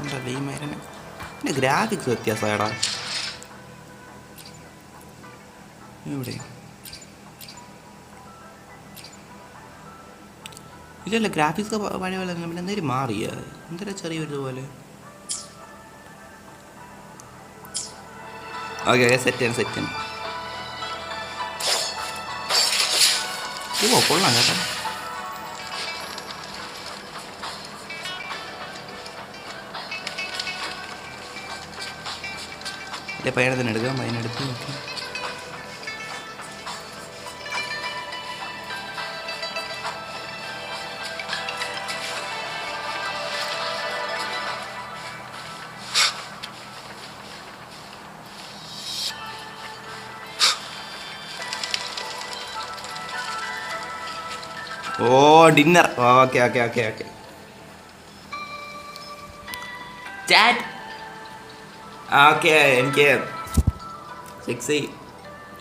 ഉണ്ടല്ലേ ഈ മരന് പിന്നെ ഗ്രാഫിക്സ് വ്യത്യാസമായടാ. ഇവിടെ ഇല്ലല്ല ഗ്രാഫിക്സ് പഴയ പോലെ പിന്നെ എന്തെങ്കിലും മാറിയ? എന്തൊരു ചെറിയൊരു ഇതുപോലെ ഓക്കെ ഓക്കെ സെറ്റ് ചെയ്യണം സെറ്റ് ചെയ്യണം ഓ കൊള്ളാം കേട്ടോ. ഇല്ല പയർ തന്നെ എടുക്കാം അതിനെടുത്ത് നോക്കി. ഓ dinner okay okay okay okay. Chat. Okay എനിക്ക് സിക്സി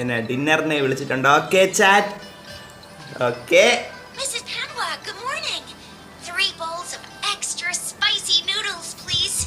എന്നെ ഡിന്നറിനെ വിളിച്ചിട്ടുണ്ട് okay chat okay Mrs. Padua, good morning. Three bowls of extra spicy noodles, please.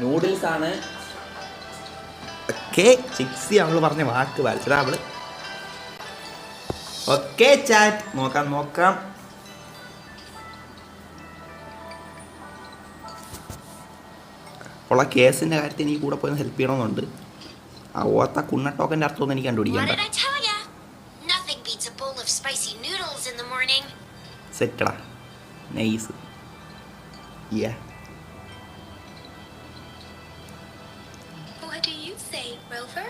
Noodles ആണ് ഓക്കെ ചിക്സി അവൾ പറഞ്ഞ വാക്ക് വരച്ചതാ അവൾ ഓക്കെ ചാറ്റ് നോക്കാം നോക്കാം ഉള്ള കേസിൻ്റെ കാര്യത്തിൽ എനിക്ക് കൂടെ പോയി ഹെൽപ്പ് ചെയ്യണമെന്നുണ്ട് ആ ഓത്ത കുണ്ണ ടോക്കൻ്റെ അർത്ഥമൊന്നും എനിക്ക് What കണ്ടുപിടിക്കണ്ട did I tell ya? Nothing beats a bowl of spicy noodles in the morning. സെറ്റടാ nice yeah What do you say, Rover?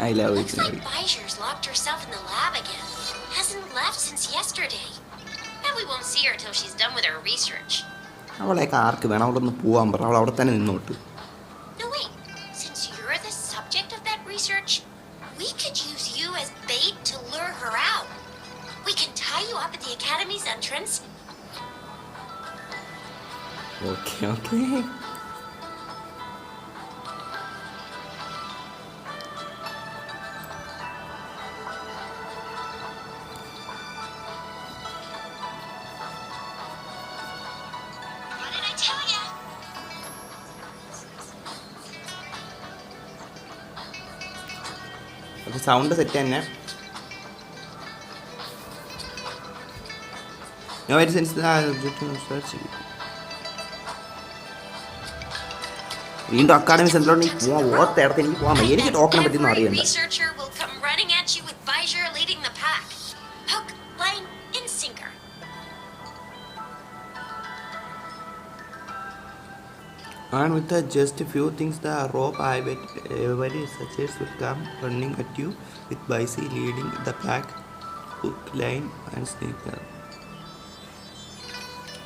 I love Looks like it Bijou's locked herself in the lab again. Hasn't left since yesterday. Bet we won't see her till she's done with her research. അവളെയൊക്കെ ആർക്ക് വേണം അവിടെ ഒന്ന് പോവാൻ പറ അവൾ അവിടെ തന്നെ നിന്നോട്ട് No, wait. Since you're the subject of that research, we could use you as bait to lure her out. We can tie you up at the Academy's entrance. Okay okay അപ്പോൾ sound set തന്നെ. ഞാൻ ഒരു sense search വീണ്ടും academy സെന്ററിലോട്ട് പോവാൻ ഓർത്തേടത്ത് എനിക്ക് പോകാൻ വയ്യ. എനിക്ക് ടോക്കണെ പറ്റി ഒന്നും അറിയണ്ട. And with the just a few things, the rope I bet everybody suggests will come running at you with Bicey leading the pack, hook, line, and sneaker.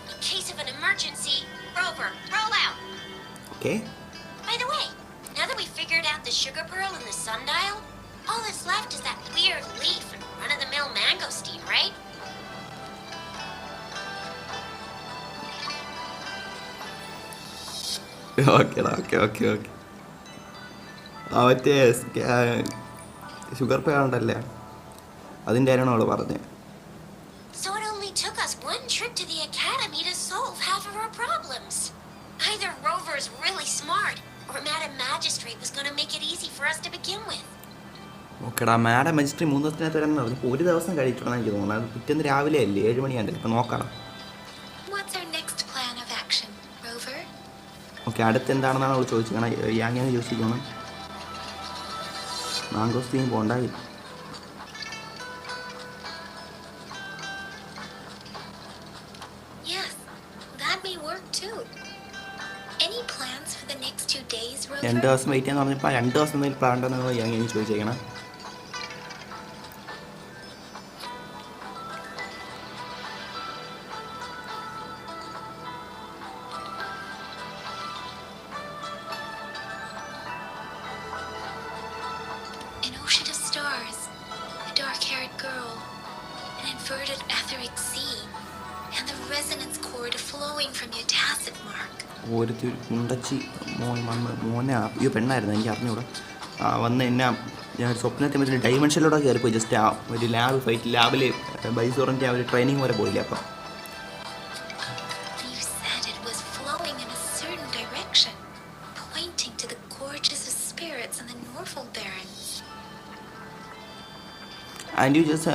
In case of an emergency, Rover, roll out. Okay? By the way, now that we've figured out the sugar pearl and the sundial, all that's left is that weird leaf and run-of-the-mill mango steam, right? ഓക്കെടാ okay okay okay ആ മറ്റേ sugar പേ ഉണ്ടല്ലേ അതിന്റെ കാര്യമാണ് അവൾ പറഞ്ഞത് So it only took us one trip to the academy to solve half of our problems. Either Rover's really smart, or Madam Magistrate was going to make it easy for us to begin with. ഓക്കെടാ madam മജിസ്ട്രി മൂന്ന് ദിവസത്തിനകത്ത് വരാൻ പറഞ്ഞു ഒരു ദിവസം കഴിച്ചിട്ടാണ് എനിക്ക് തോന്നുന്നത് അത് പിറ്റേന്ന് രാവിലെ അല്ലേ ഏഴ് മണിയാണ്ടല്ലേ ഇപ്പം നോക്കണം What's our next plan of action, Rover? Okay അടുത്ത് എന്താണെന്നാണ് അവൾ ചോദിച്ചത് കാരണം യാങ്ങനെ ചോദിച്ചിരിക്കണം മാങ്കോസ്റ്റീൻ പോണ്ട Yes, that may work too. Any plans for the next two days, രണ്ട്? ദിവസം വെയിറ്റ് ചെയ്യാന്ന് പറഞ്ഞപ്പോൾ രണ്ട് ദിവസം എന്തെങ്കിലും പ്ലാൻ ഉണ്ടെന്ന് യാങ്ങനെ ചോദിച്ചേക്കണം inverted etheric sea, and the resonance cord flowing from your tacit mark. ഒരുത്തി കുണ്ടച്ചി മോൻ വന്ന് മോനെ അയ്യോ പെണ്ണായിരുന്നു എനിക്ക് അറിഞ്ഞൂടെ. വന്ന് എന്നെ ഞാൻ സ്വപ്നത്തെ വെച്ചിട്ട് ഡൈമെൻഷനിലൂടെ കയറിപ്പോയി ജസ്റ്റ് ആ ഒരു ലാബ് ഫൈറ്റ് ലാബിൽ ബൈസോറിന്റെ ആ ഒരു ട്രെയിനിങ് വരെ പോയില്ല അപ്പം. You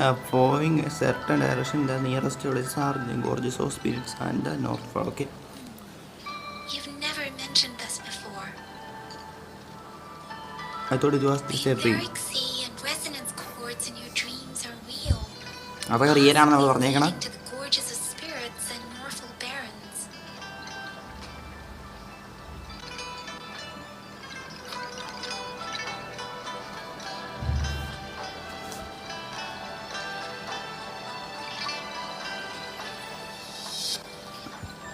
uh, certain direction the nearest villages are the gorgeous of spirits and the north pole okay You've never mentioned this before. i thought it was The are real. അതൊക്കെ real ആണെന്ന് നമ്മൾ പറഞ്ഞേക്കണം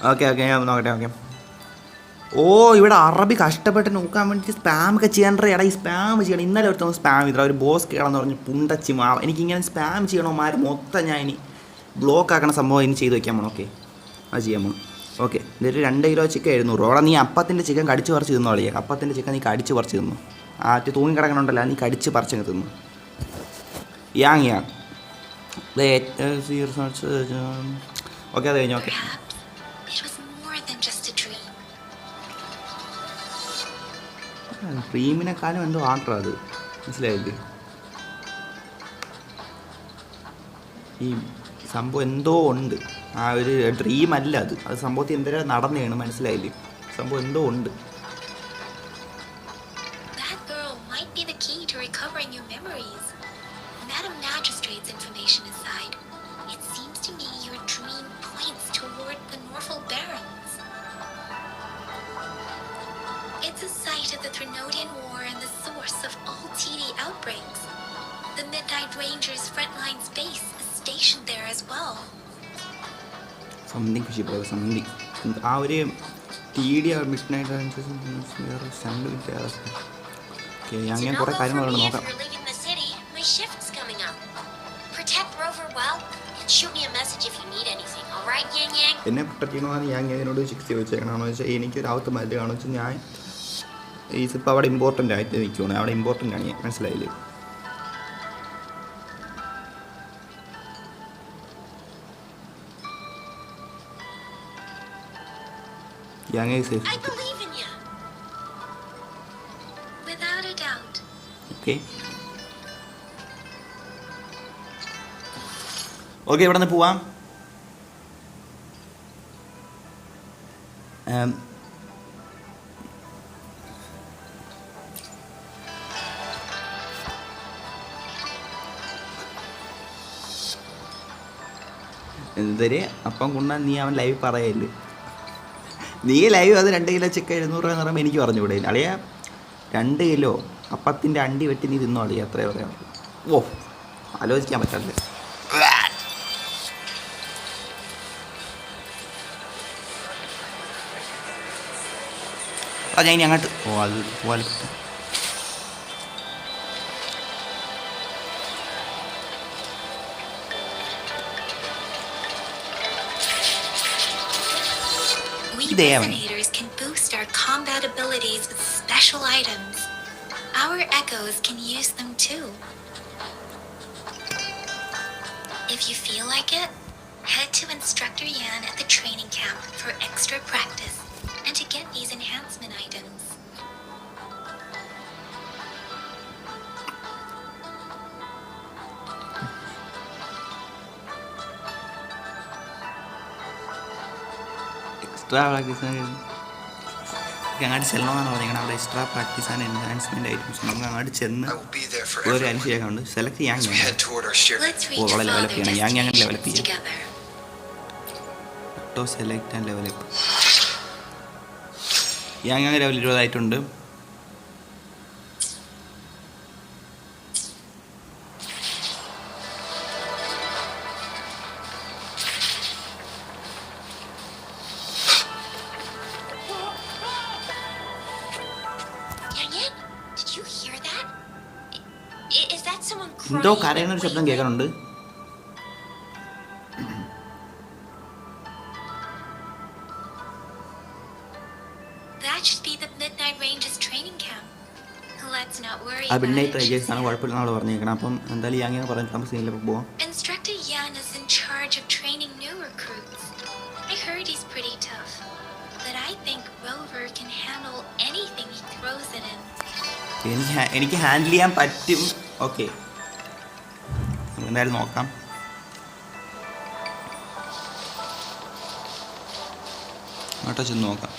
okay okay ഞാൻ നോക്കട്ടെ okay ഓ ഇവിടെ അറബി കഷ്ടപ്പെട്ട് നോക്കാൻ വേണ്ടി സ്പാം ഒക്കെ ചെയ്യാൻ എടാ ഈ സ്പാം ചെയ്യണം. ഇന്നലെ ഒരുത്തം സ്പാം ചെയ്തിട്ട് ഒരു ബോസ് കേടാന്ന് പറഞ്ഞ് പുണ്ടച്ചി മാവ എനിക്കിങ്ങനെ സ്പാം ചെയ്യണമാര് മൊത്തം ഞാൻ ഇനി ബ്ലോക്ക് ആക്കണ സംഭവം ഇനി ചെയ്ത് വെക്കാൻ പോകണം ഓക്കെ അത് ചെയ്യാൻ പോകണം ഓക്കെ ഇതൊരു രണ്ട് കിലോ ചിക്കൻ എഴുന്നൂറ് അവിടെ നീ അപ്പത്തിന്റെ ചിക്കൻ കടിച്ച് പറിച്ച് തിന്നോളിയേ അപ്പത്തിന്റെ ചിക്കൻ നീ കടിച്ച് പറിച്ച് തിന്നു. ആറ്റ് തൂങ്ങി കിടക്കണുണ്ടല്ലോ നീ കടിച്ച് പറിച്ചങ്ങ് തിന്നു. Yang Yang. ഓക്കെ അത് കഴിഞ്ഞു ഓക്കെ. ഡ്രീമിനെക്കാളും എന്തോ ആട്ടോ അത്? മനസ്സിലായില്ലേ? ഈ സംഭവം എന്തോ ഉണ്ട്. ആ ഒരു ഡ്രീം അല്ല അത്. അത് സംഭവത്തിൽ എന്തെങ്കിലും നടന്നതാണ് മനസ്സിലായില്ലേ? സംഭവം എന്തോ ഉണ്ട്. It's a site of the Trinodian War and the source of all TD outbreaks. The Midnight Rangers' frontline base is stationed there as well. Something fishy പോലെ സംതിങ് ആ ഒരു T D midnight okay ഞാൻ ഞാൻ കുറേ കാര്യങ്ങൾ അവിടെ നോക്കാം for leaving the city. My shift's coming up. Protect Rover well and shoot me a message if you need anything. All right, Yang Yang? എന്നെ പ്രൊട്ടക്ട് ചെയ്യണമെന്ന് ഞാൻ ഇതിനോട് ശിക്ഷ ചോദിച്ചേക്കണമെന്ന് വെച്ചാൽ എനിക്കൊരു ആവത്ത് മതി കാണുമെന്ന് വെച്ചാൽ ഞാൻ ഈ ഇപ്പോൾ അവിടെ ഇമ്പോർട്ടന്റ് ആയിട്ട് നിൽക്കുകയാണ് അവിടെ ഇമ്പോർട്ടന്റ് ആണ്. മനസ്സിലായില്ലേ? Yang safe I believe in you. Without a doubt. Okay okay ഇവിടെ നിന്ന് പോവാം എന്തൊരു? അപ്പം കൊണ്ട നീ അവൻ ലൈവ് പറയല്ലേ നീ ലൈവ് അത് രണ്ട് കിലോ ചിക്കൻ എഴുന്നൂറ് രൂപ എന്ന് പറയുമ്പോൾ എനിക്ക് പറഞ്ഞുകൂടെ? അളിയ രണ്ട് കിലോ അപ്പത്തിന്റെ അണ്ടി വെട്ടി നീ തിന്നോ അളിയ അത്രേ പറയാം ഓ ആലോചിക്കാൻ പറ്റാണ്ട്. ഞാൻ ഇനി അങ്ങോട്ട് ഓ അത് പോലെ Damn. resonators can boost our combat abilities with special items. Our echoes can use them too. If you feel like it, head to Instructor Yan at the training camp for extra practice extra practice അങ്ങോട്ട് ചെല്ലണമെന്നാണ് പറഞ്ഞത്. അവിടെ extra practice and enhancement items നമുക്ക് അങ്ങോട്ട് ചെന്ന് ഒരു അനുശേഷം ഉണ്ട്. Select ചെയ്യാൻ as we head toward our shared Let's reach Oh, level up father yan. Yang- yang ang level up destinations yan. together. To select and level up Yang level ഇരുപതായിട്ടുണ്ട്. Camp. Let's not worry ആ midnight risers ആണ് കുഴപ്പമില്ല നമ്മൾ പറഞ്ഞേക്കണം അപ്പം എന്തായാലും അങ്ങനെ പറഞ്ഞിട്ട് നമുക്ക് സീനിലേക്ക് പോവാം Instructor Yan is in charge of training new recruits. I heard he's pretty tough, but I think Rover can handle anything he throws at him. എനിക്ക് ഹാൻഡിൽ ചെയ്യാൻ പറ്റും ഓക്കെ എന്തായാലും നോക്കാം അങ്ങോട്ട് ചെന്ന് നോക്കാം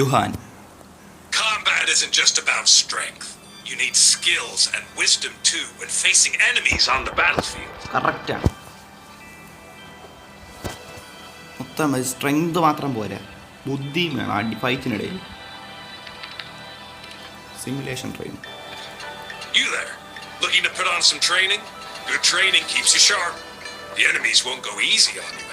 Yuhan Combat isn't just about strength. You need skills and wisdom too when facing enemies on the battlefield. കറക്റ്റാണ് മൊത്തം സ്ട്രെങ്ത് മാത്രം പോരാ ബുദ്ധിയും വേണം അടി ഫൈറ്റിനിടയിൽ simulation there, looking to put on some training? Good training keeps you sharp. The enemies won't go easy on you.